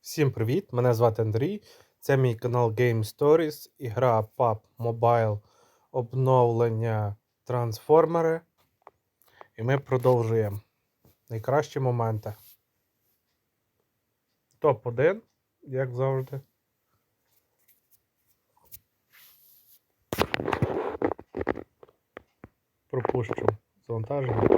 Всім привіт! Мене звати Андрій. Це мій канал Game Stories, ігра PUBG Mobile, обновлення Трансформери. І ми продовжуємо найкращі моменти. Топ-1, як завжди. Пропущу завантаження.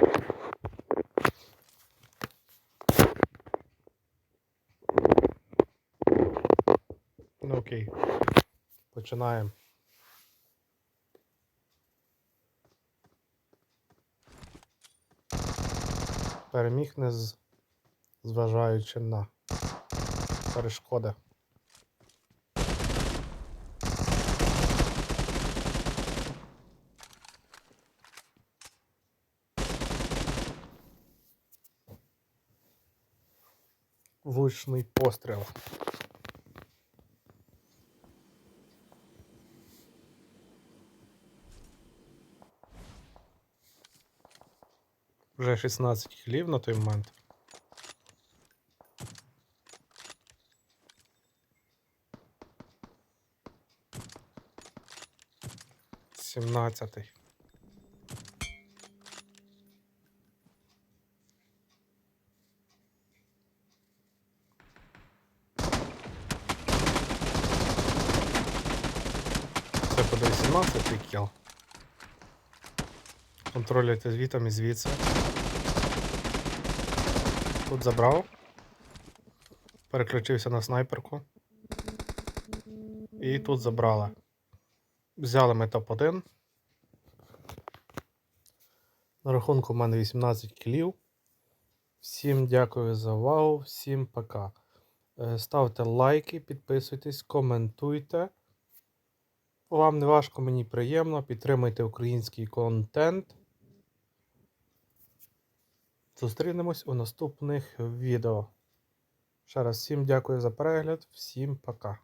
Ну окей. Починаємо. Переміг не з... зважаючи на перешкоди. Влучний постріл. Вже 16 кілів на той момент. Сімнадцятий. Це буде 18 кіл. Контролюйте звітом і звідси. Тут забрав. Переключився на снайперку. І тут забрали. Взяли ми топ-1. На рахунку в мене 18 кілів. Всім дякую за увагу, всім пока. Е, Ставте лайки, підписуйтесь, коментуйте. Вам не важко, мені приємно. Підтримуйте український контент. Зустрінемось у наступних відео. Ще раз всім дякую за перегляд, всім пока.